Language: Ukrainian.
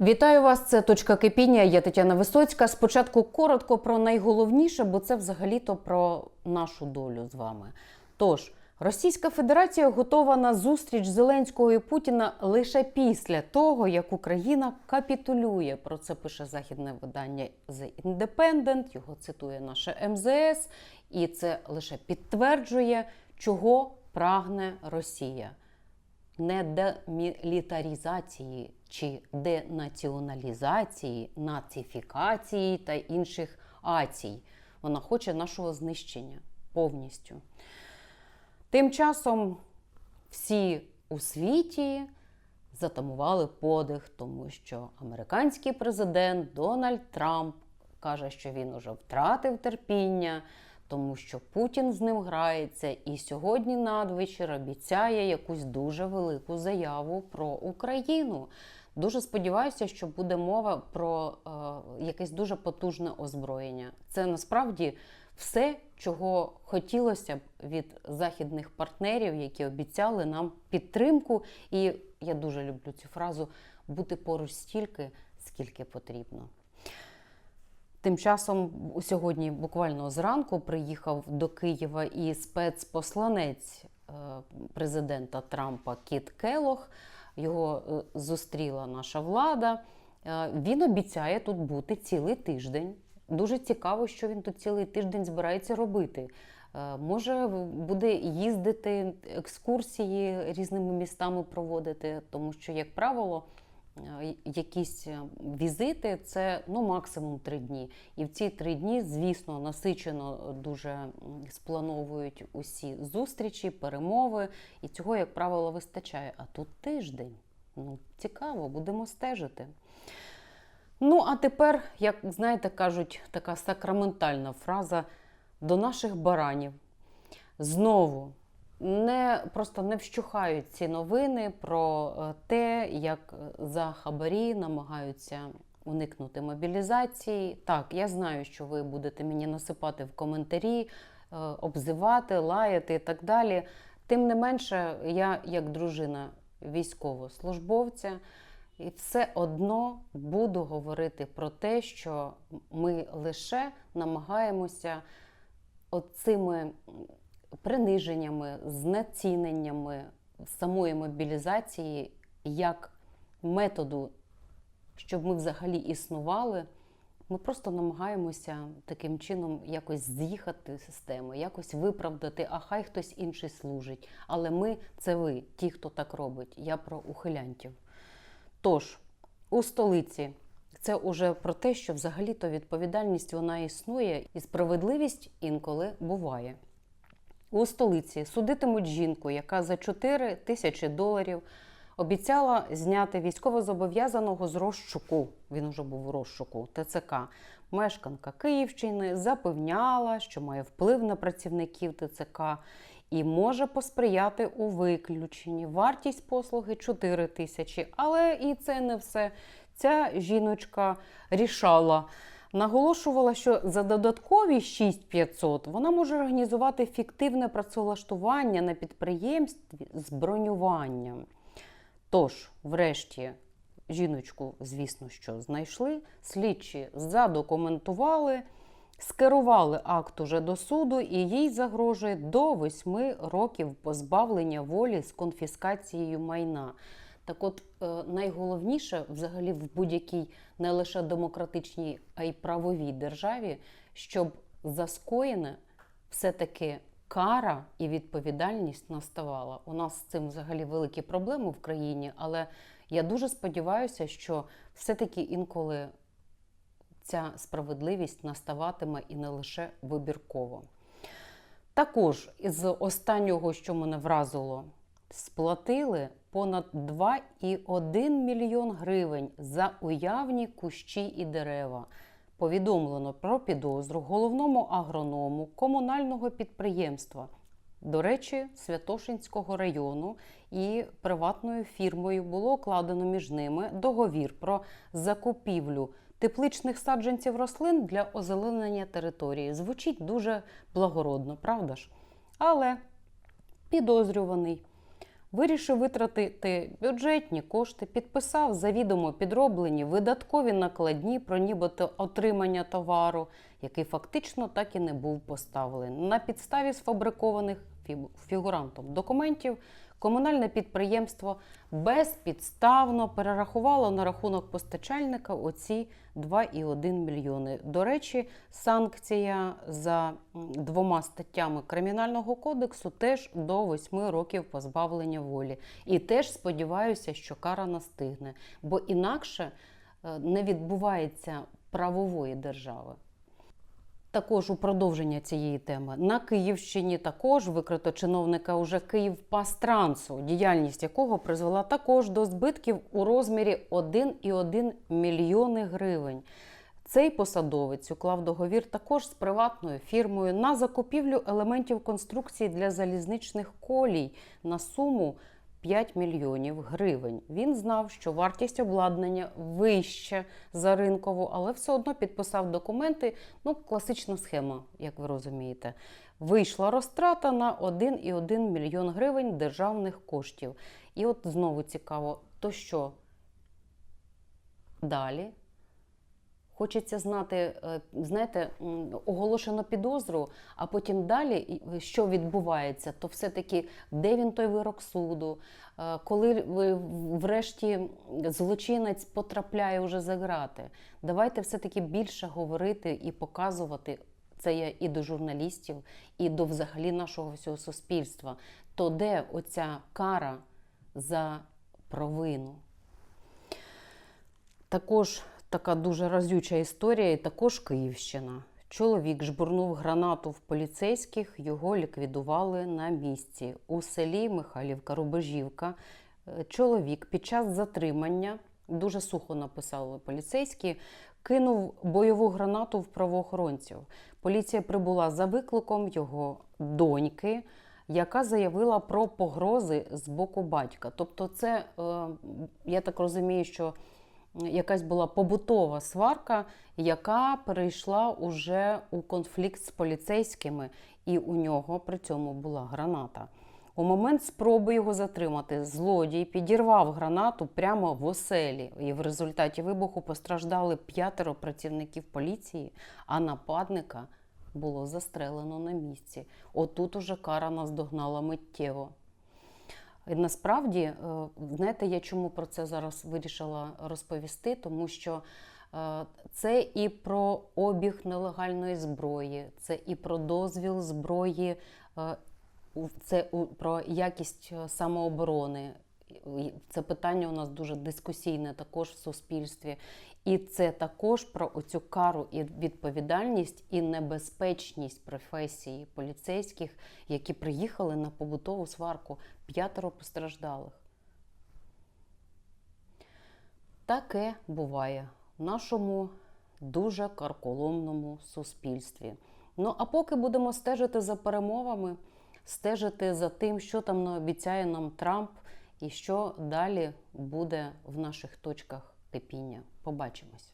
Вітаю вас. Це точка кипіння. Я Тетяна Висоцька. Спочатку коротко про найголовніше, бо це взагалі-то про нашу долю з вами. Тож, Російська Федерація готова на зустріч Зеленського і Путіна лише після того, як Україна капітулює. Про це пише західне видання The Independent, його цитує наше МЗС, і це лише підтверджує, чого прагне Росія не демілітарізації чи денаціоналізації, нацифікації та інших ацій. Вона хоче нашого знищення повністю. Тим часом всі у світі затамували подих, тому що американський президент Дональд Трамп каже, що він уже втратив терпіння, тому що Путін з ним грається, і сьогодні надвечір обіцяє якусь дуже велику заяву про Україну. Дуже сподіваюся, що буде мова про е, якесь дуже потужне озброєння. Це насправді все, чого хотілося б від західних партнерів, які обіцяли нам підтримку. І я дуже люблю цю фразу бути поруч стільки, скільки потрібно. Тим часом сьогодні, буквально зранку, приїхав до Києва і спецпосланець е, президента Трампа Кіт Келох. Його е, зустріла наша влада. Е, Він обіцяє тут бути цілий тиждень. Дуже цікаво, що він тут цілий тиждень збирається робити. Може, буде їздити екскурсії різними містами проводити, тому що, як правило, якісь е, візити це ну максимум три дні. І в ці три дні, звісно, насичено дуже сплановують усі зустрічі, перемови, і цього, як правило, вистачає. А тут тиждень. Ну, цікаво, будемо стежити. Ну, а тепер, як знаєте, кажуть, така сакраментальна фраза до наших баранів. Знову не просто не вщухають ці новини про е, те, як за хабарі намагаються уникнути мобілізації. Так, я знаю, що ви будете мені насипати в коментарі, е, обзивати, лаяти і так далі. Тим не менше, я, як дружина військовослужбовця, і все одно буду говорити про те, що ми лише намагаємося оцими приниженнями, знеціненнями самої мобілізації як методу, щоб ми взагалі існували. Ми просто намагаємося таким чином якось з'їхати з системи, якось виправдати, а хай хтось інший служить. Але ми це ви, ті, хто так робить. Я про ухилянтів. Тож, у столиці це уже про те, що взагалі-то відповідальність вона існує, і справедливість інколи буває. У столиці судитимуть жінку, яка за 4 тисячі доларів обіцяла зняти військовозобов'язаного з розшуку. Він уже був у розшуку ТЦК. Мешканка Київщини запевняла, що має вплив на працівників ТЦК і може посприяти у виключенні. Вартість послуги 4 тисячі. Але і це не все. Ця жіночка рішала. Наголошувала, що за додаткові 6500 вона може організувати фіктивне працевлаштування на підприємстві з бронюванням. Тож, врешті, жіночку, звісно, що знайшли, слідчі задокументували, скерували акт уже до суду, і їй загрожує до 8 років позбавлення волі з конфіскацією майна. Так от е, найголовніше взагалі в будь-якій не лише демократичній, а й правовій державі, щоб за скоєне все-таки кара і відповідальність наставала. У нас з цим взагалі великі проблеми в країні, але я дуже сподіваюся, що все-таки інколи ця справедливість наставатиме і не лише вибірково. Також із останнього, що мене вразило, сплатили понад 2,1 мільйон гривень за уявні кущі і дерева. Повідомлено про підозру головному агроному комунального підприємства. До речі, Святошинського району і приватною фірмою було укладено між ними договір про закупівлю тепличних саджанців рослин для озеленення території. Звучить дуже благородно, правда ж? Але підозрюваний вирішив витратити бюджетні кошти, підписав завідомо підроблені видаткові накладні про нібито отримання товару, який фактично так і не був поставлений. На підставі сфабрикованих фі- фігурантом документів комунальне підприємство безпідставно перерахувало на рахунок постачальника оці 2,1 мільйони. До речі, санкція за двома статтями Кримінального кодексу теж до 8 років позбавлення волі. І теж сподіваюся, що кара настигне, бо інакше е, не відбувається правової держави. Також у продовження цієї теми на Київщині також викрито чиновника уже Київпастрансу, діяльність якого призвела також до збитків у розмірі 1,1 мільйони гривень. Цей посадовець уклав договір також з приватною фірмою на закупівлю елементів конструкції для залізничних колій на суму 5 мільйонів гривень. Він знав, що вартість обладнання вища за ринкову, але все одно підписав документи. Ну, класична схема, як ви розумієте. Вийшла розтрата на 1,1 мільйон гривень державних коштів. І от знову цікаво, то що далі? Хочеться знати, е, знаєте, оголошено підозру, а потім далі, що відбувається, то все-таки де він той вирок суду, Е, коли врешті злочинець потрапляє вже за грати. Давайте все-таки більше говорити і показувати. Це я і до журналістів, і до взагалі нашого всього суспільства. То де оця кара за провину? Також така дуже разюча історія, і також Київщина. Чоловік жбурнув гранату в поліцейських, його ліквідували на місці. У селі Михайлівка Рубежівка е, чоловік під час затримання, дуже сухо написали поліцейські, кинув бойову гранату в правоохоронців. Поліція прибула за викликом його доньки, яка заявила про погрози з боку батька. Тобто, це, е, я так розумію, що якась була побутова сварка, яка перейшла уже у конфлікт з поліцейськими, і у нього при цьому була граната. У момент спроби його затримати, злодій підірвав гранату прямо в оселі, і в результаті вибуху постраждали п'ятеро працівників поліції, а нападника було застрелено на місці. Отут уже кара наздогнала миттєво. І Насправді, е, знаєте, я чому про це зараз вирішила розповісти, тому що е, це і про обіг нелегальної зброї, це і про дозвіл зброї, е, це про якість самооборони. Це питання у нас дуже дискусійне також в суспільстві. І це також про оцю кару і відповідальність і небезпечність професії поліцейських, які приїхали на побутову сварку. П'ятеро постраждалих. Таке буває в нашому дуже карколомному суспільстві. Ну а поки будемо стежити за перемовами, стежити за тим, що там наобіцяє нам Трамп, і що далі буде в наших точках кипіння. Побачимось.